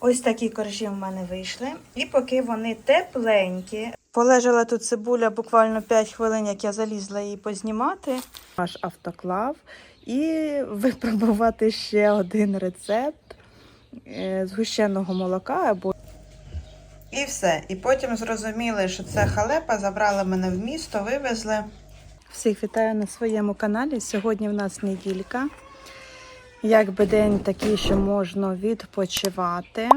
Ось такі коржі в мене вийшли. І поки вони тепленькі. Полежала тут цибуля буквально 5 хвилин, як я залізла її познімати. Наш автоклав. І випробувати ще один рецепт е, згущеного молока або. І все. І потім зрозуміли, що це халепа. Забрали мене в місто, вивезли. Всіх вітаю на своєму каналі. Сьогодні в нас неділька. Якби день такий, що можна відпочивати.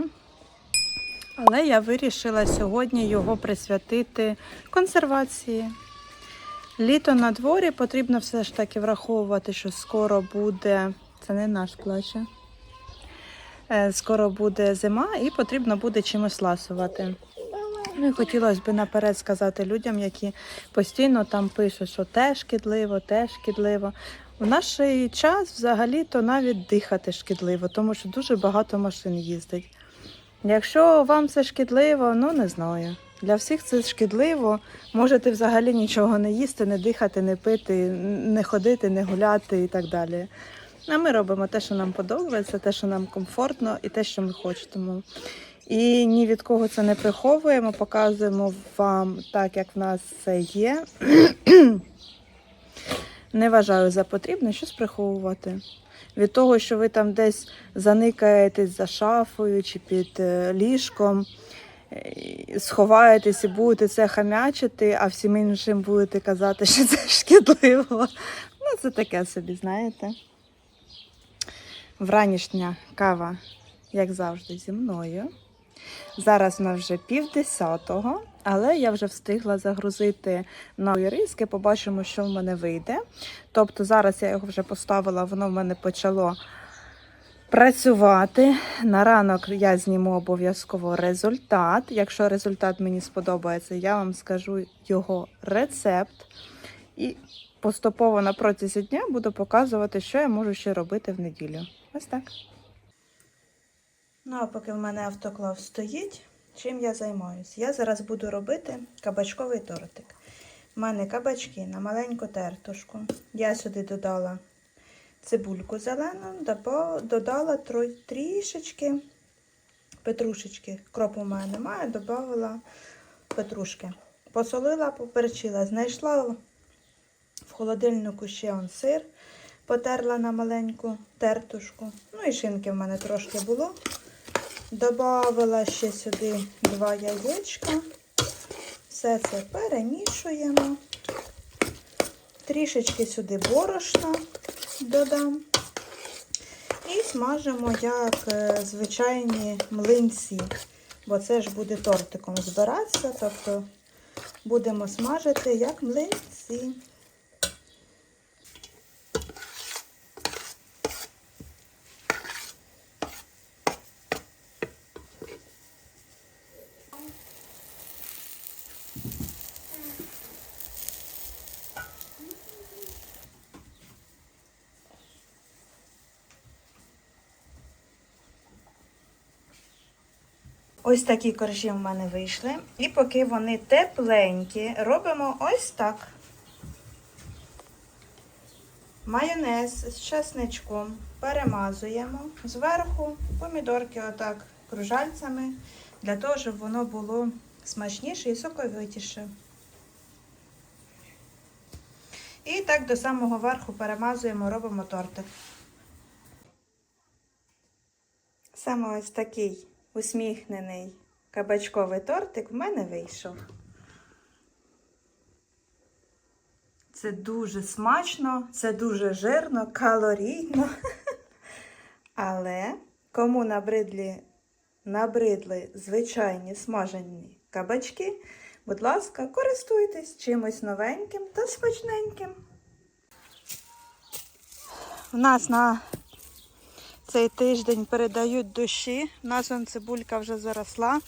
Але я вирішила сьогодні його присвятити консервації. Літо на дворі потрібно все ж таки враховувати, що скоро буде. Це не наш плаче. Скоро буде зима і потрібно буде чимось ласувати. Ну і хотілося б наперед сказати людям, які постійно там пишуть, що те шкідливо, те шкідливо. В наш час взагалі-то навіть дихати шкідливо, тому що дуже багато машин їздить. Якщо вам це шкідливо, ну не знаю. Для всіх це шкідливо. Можете взагалі нічого не їсти, не дихати, не пити, не ходити, не гуляти і так далі. А ми робимо те, що нам подобається, те, що нам комфортно, і те, що ми хочемо. І ні від кого це не приховуємо, показуємо вам так, як в нас це є. Не вважаю за потрібне щось приховувати. Від того, що ви там десь заникаєтесь за шафою чи під е, ліжком, е, сховаєтесь і будете це хамячити, а всім іншим будете казати, що це шкідливо. Ну, це таке собі, знаєте. Вранішня кава, як завжди, зі мною. Зараз нас вже пів десятого, але я вже встигла загрузити нові риски. Побачимо, що в мене вийде. Тобто зараз я його вже поставила, воно в мене почало працювати. На ранок я зніму обов'язково результат. Якщо результат мені сподобається, я вам скажу його рецепт. І поступово на протязі дня буду показувати, що я можу ще робити в неділю. Ось так. Ну, а поки в мене автоклав стоїть, чим я займаюсь? Я зараз буду робити кабачковий тортик. У мене кабачки на маленьку тертушку. Я сюди додала цибульку зелену, додала трішечки петрушечки. Кропу в мене немає, додала петрушки. Посолила, поперчила, знайшла в холодильнику ще он сир, потерла на маленьку тертушку. Ну і шинки в мене трошки було. Добавила ще сюди два яєчка. Все це перемішуємо. Трішечки сюди борошна додам. І смажимо як е, звичайні млинці, бо це ж буде тортиком збиратися, тобто будемо смажити як млинці. Ось такі коржі в мене вийшли. І поки вони тепленькі, робимо ось так. Майонез з чесничком перемазуємо. Зверху помідорки отак кружальцями, для того, щоб воно було смачніше і соковитіше. І так до самого верху перемазуємо, робимо тортик. Саме ось такий усміхнений кабачковий тортик в мене вийшов. Це дуже смачно, це дуже жирно, калорійно. Але кому набридлі, набридли звичайні смажені кабачки, будь ласка, користуйтесь чимось новеньким та смачненьким. У нас на цей тиждень передають дощі. У нас вон цибулька вже заросла,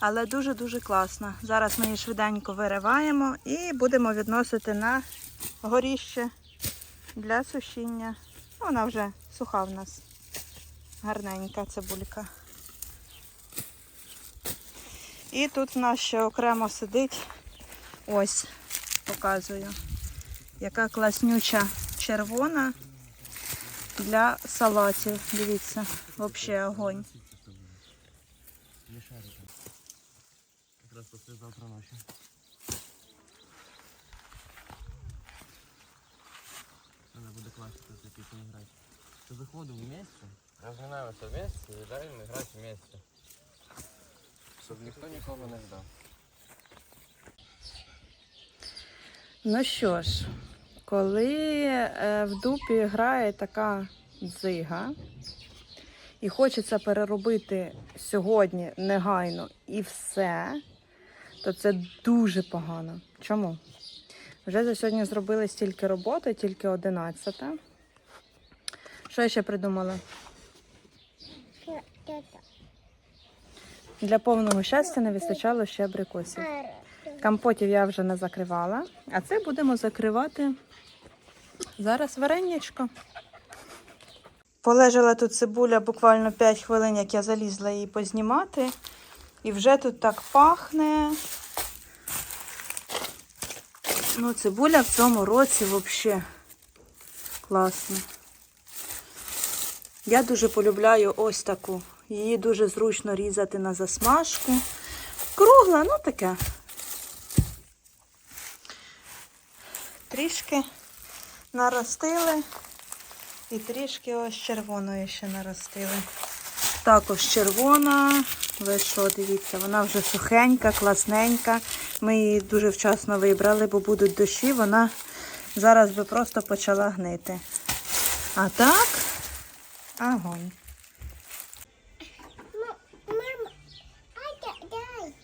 але дуже-дуже класна. Зараз ми її швиденько вириваємо і будемо відносити на горіще для сушіння. Вона вже суха в нас. Гарненька цибулька. І тут в нас ще окремо сидить. Ось, показую, яка класнюча червона для салатів. Дивіться, взагалі огонь. Якраз послезавтра ночі. Надо буде классику за песню играть. Что заходим вместе, разминаемся вместе и даем играть вместе. Щоб ніхто нікого не ждав. Ну що ж, коли е, в дупі грає така дзига, і хочеться переробити сьогодні негайно і все, то це дуже погано. Чому? Вже за сьогодні зробили стільки роботи, тільки 11. Що я ще придумала? Для повного щастя не вистачало ще абрикосів. Компотів я вже не закривала, а це будемо закривати зараз варенячко. Полежала тут цибуля буквально 5 хвилин, як я залізла її познімати. І вже тут так пахне. Ну, цибуля в цьому році взагалі класна. Я дуже полюбляю ось таку. Її дуже зручно різати на засмажку. Кругла, ну таке. Трішки наростили і трішки ось червоної ще наростили. Також червона. Ви що, дивіться, вона вже сухенька, класненька. Ми її дуже вчасно вибрали, бо будуть дощі, вона зараз би просто почала гнити. А так, огонь. Мама, а дай.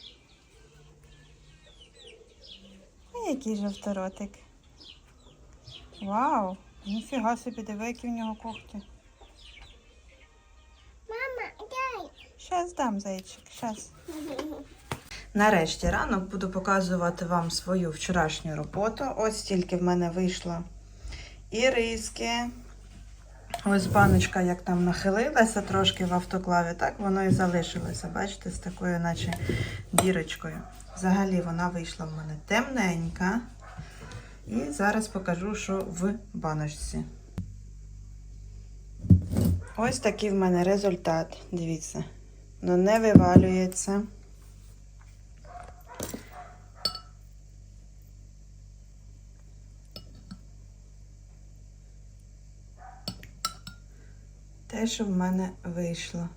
Ой, який жовторотик. Вау! Ніфіга собі, диви, які в нього когті. Мама, дай. Щас дам зайчик, щас. Нарешті ранок буду показувати вам свою вчорашню роботу. Ось тільки в мене вийшло і риски. Ось баночка, як там нахилилася трошки в автоклаві, так воно і залишилося. Бачите, з такою, наче дірочкою. Взагалі вона вийшла в мене темненька. І зараз покажу, що в баночці. Ось такий в мене результат. Дивіться. Ну не вивалюється. Те, що в мене вийшло.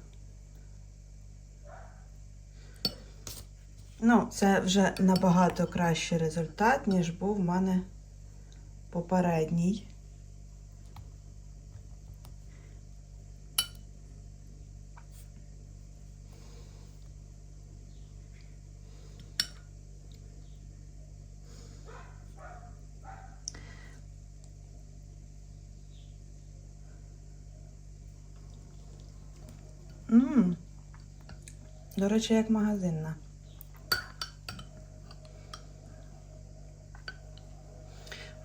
Ну, це вже набагато кращий результат, ніж був в мене попередній. Мм. До речі, як магазинна.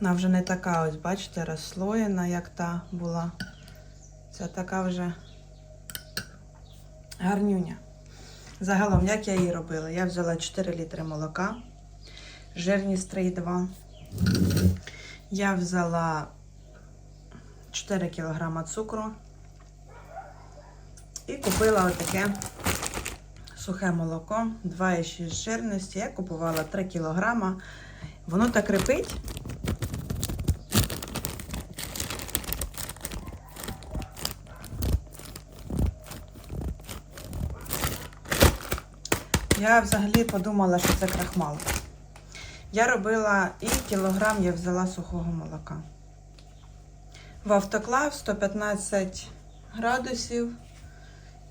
Вона вже не така, ось, бачите, розслоєна, як та була. Це така вже гарнюня. Загалом, як я її робила? Я взяла 4 літри молока, жирність 3,2. Я взяла 4 кг цукру і купила отаке сухе молоко, 2,6 жирності. Я купувала 3 кг. Воно так репить. Я взагалі подумала, що це крахмал. Я робила і кілограм я взяла сухого молока. В автоклав 115 градусів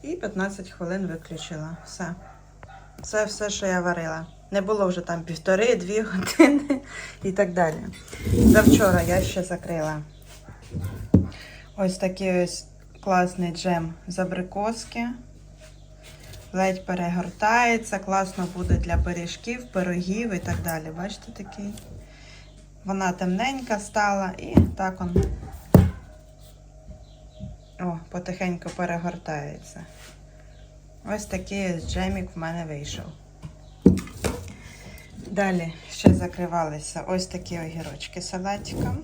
і 15 хвилин виключила. Все. Це все, що я варила. Не було вже там півтори-дві години і так далі. Завчора я ще закрила ось такий ось класний джем з абрикоски. Ледь перегортається, класно буде для пиріжків, пирогів і так далі. Бачите такий? Вона темненька стала і так он о, потихеньку перегортається. Ось такий джемік в мене вийшов. Далі ще закривалися ось такі огірочки салатиком.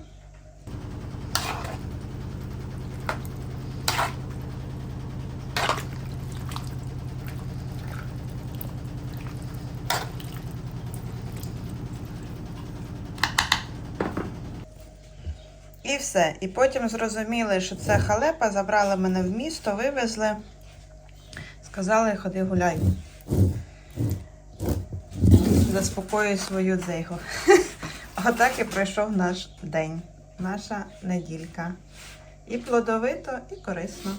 Все. І потім зрозуміли, що це халепа, забрали мене в місто, вивезли. Сказали, ходи гуляй. Заспокоюй свою дзейгу. Отак і пройшов наш день, наша неділька. І плодовито, і корисно.